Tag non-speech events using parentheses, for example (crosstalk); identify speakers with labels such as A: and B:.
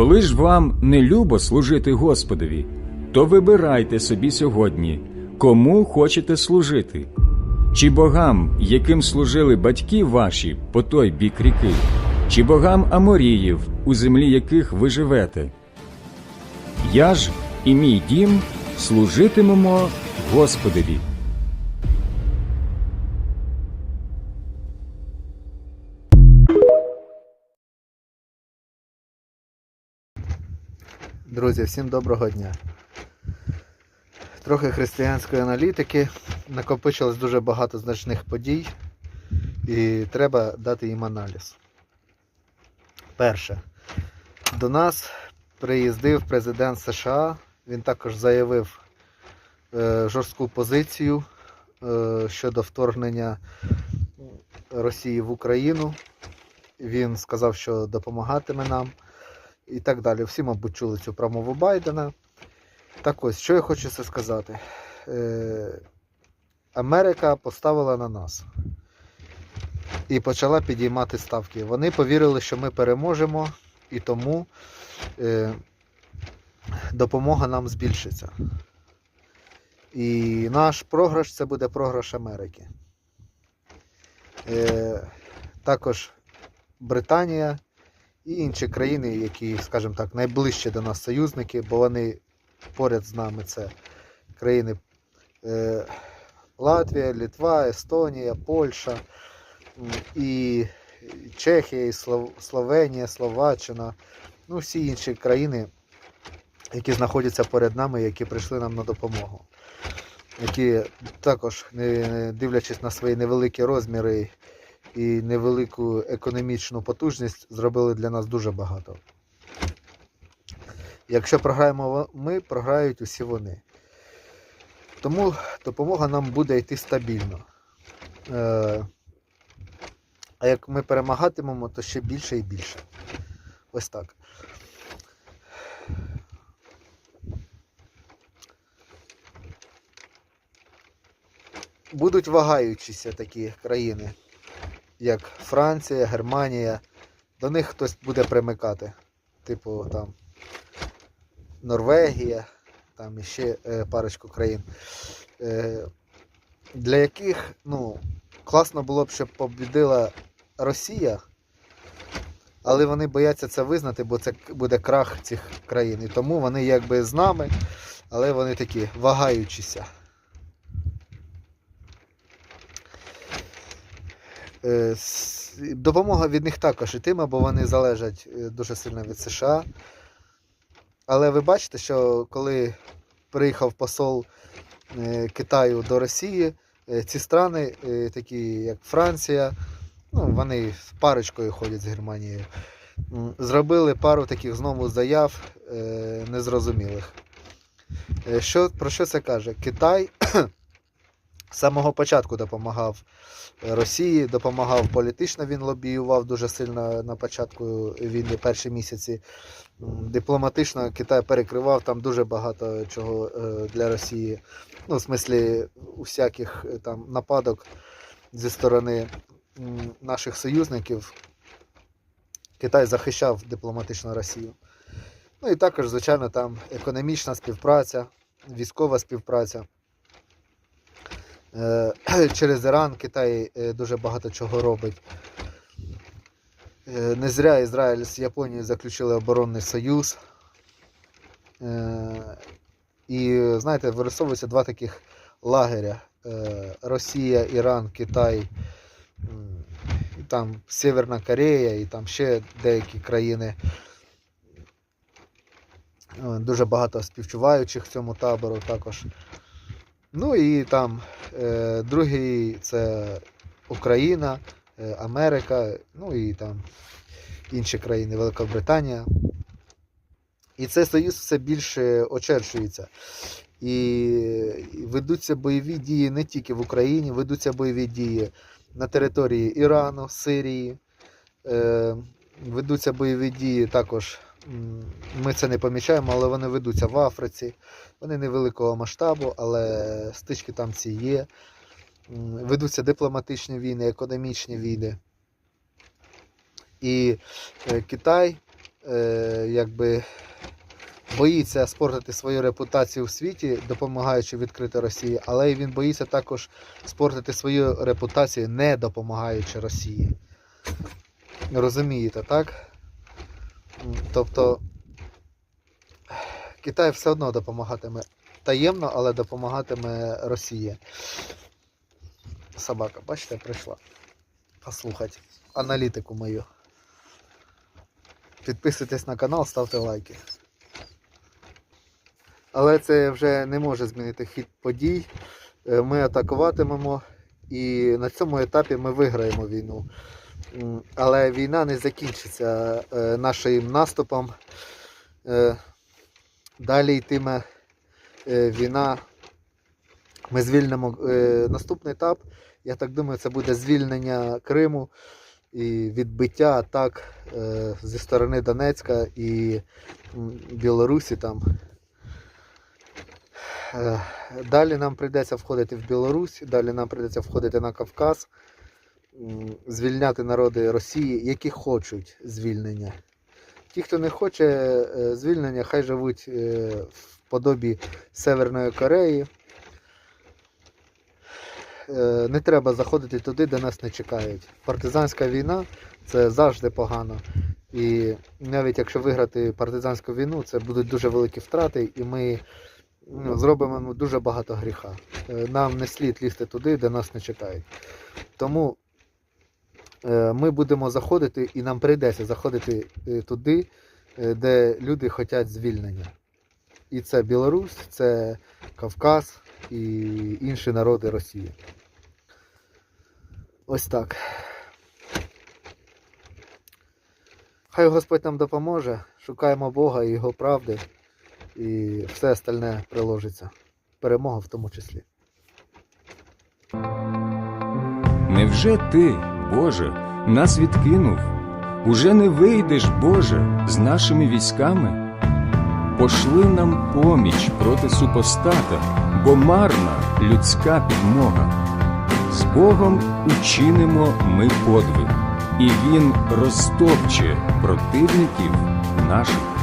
A: Коли ж вам не любо служити Господові, то вибирайте собі сьогодні, кому хочете служити, чи богам, яким служили батьки ваші по той бік ріки, чи богам Аморіїв, у землі яких ви живете. Я ж і мій дім служитимемо Господові.
B: Друзі, всім доброго дня. Трохи християнської аналітики. Накопичилось дуже багато значних подій і треба дати їм аналіз. Перше. До нас приїздив президент США. Він також заявив е, жорстку позицію е, щодо вторгнення Росії в Україну. Він сказав, що допомагатиме нам і так далі. Всі, мабуть, чули цю промову Байдена. Так ось, що я хочу це сказати. Е, Америка поставила на нас і почала підіймати ставки. Вони повірили, що ми переможемо, і тому е, допомога нам збільшиться. І наш програш це буде програш Америки. Е, також Британія і інші країни, які, скажімо так, найближчі до нас союзники, бо вони поряд з нами це країни е, Латвія, Літва, Естонія, Польща і Чехія, і Словенія, Словаччина, ну всі інші країни, які знаходяться поряд нами, які прийшли нам на допомогу. Які також, не дивлячись на свої невеликі розміри і невелику економічну потужність зробили для нас дуже багато. Якщо програємо ми, програють усі вони. Тому допомога нам буде йти стабільно. Е, а як ми перемагатимемо, то ще більше і більше. Ось так. Будуть вагаючіся такі країни як Франція, Германія, до них хтось буде примикати. Типу там Норвегія, там іще е, парочку країн. Е, для яких ну, класно було б, щоб побідила Росія, але вони бояться це визнати, бо це буде крах цих країн. І тому вони якби з нами, але вони такі вагаючіся. Е, с- Допомога від них також ітиме, бо вони залежать е, дуже сильно від США. Але ви бачите, що коли приїхав посол е, Китаю до Росії, е, ці страни, е, такі як Франція, ну, вони з парочкою ходять з Германією, зробили пару таких знову заяв е, незрозумілих. Е, Що, про що це каже? Китай з самого початку допомагав Росії, допомагав політично, він лобіював дуже сильно на початку війни, перші місяці. Дипломатично Китай перекривав там дуже багато чого е, для Росії. Ну, в смислі, усяких е, там нападок зі сторони наших союзників. Китай захищав дипломатично Росію. Ну і також, звичайно, там економічна співпраця, військова співпраця. Е, (clears throat) Через Іран Китай е, дуже багато чого робить. Е, Не зря Ізраїль з Японією заключили оборонний союз. І знаєте, вирисовуються два таких лагеря: Росія, Іран, Китай, і там Северна Корея і там ще деякі країни. Дуже багато співчуваючих цьому табору також. Ну і там е, другий це Україна, е, Америка, ну і там інші країни, Великобританія. І цей союз все більше очерчується. І ведуться бойові дії не тільки в Україні, ведуться бойові дії на території Ірану, Сирії. Е, ведуться бойові дії також. Ми це не помічаємо, але вони ведуться в Африці. Вони невеликого масштабу, але стички там ці є. Ведуться дипломатичні війни, економічні війни. І е, Китай е, якби боїться спортити свою репутацію в світі, допомагаючи відкрити Росії, але він боїться також спортити свою репутацію, не допомагаючи Росії. Розумієте, так? Тобто Китай все одно допомагатиме таємно, але допомагатиме Росії. Собака, бачите, прийшла. Послухати аналітику мою. Підписуйтесь на канал, ставте лайки. Але це вже не може змінити хід подій. Е, Ми атакуватимемо і на цьому етапі ми виграємо війну. Але війна не закінчиться е, нашим наступом. Е, Далі йтиме е, війна. Ми звільнимо наступний етап. Я так думаю, це буде звільнення Криму і відбиття атак зі сторони Донецька і Білорусі там. Далі нам прийдеться входити в Білорусь, далі нам прийдеться входити на Кавказ, звільняти народи Росії, які хочуть звільнення. Ті, хто не хоче е, звільнення, хай живуть е, в подобі Северної Кореї. Е, Не треба заходити туди, де нас не чекають. Партизанська війна це завжди погано. І навіть якщо виграти партизанську війну, це будуть дуже великі втрати, і ми ну, зробимо дуже багато гріха. Нам не слід лізти туди, де нас не чекають. Тому ми будемо заходити, і нам прийдеться заходити е, туди, е, де люди хочуть звільнення. І це Білорусь, це Кавказ і інші народи Росії. Ось так. Хай Господь нам допоможе. Шукаємо Бога і Його правди, і все остальне приложиться. Перемога в тому числі.
A: Невже ти, Боже, нас відкинув? Уже не вийдеш, Боже, з нашими військами? Пошли нам поміч проти супостата, бо марна людська підмога. З Богом учинимо ми подвиг, і Він розтопче противників наших.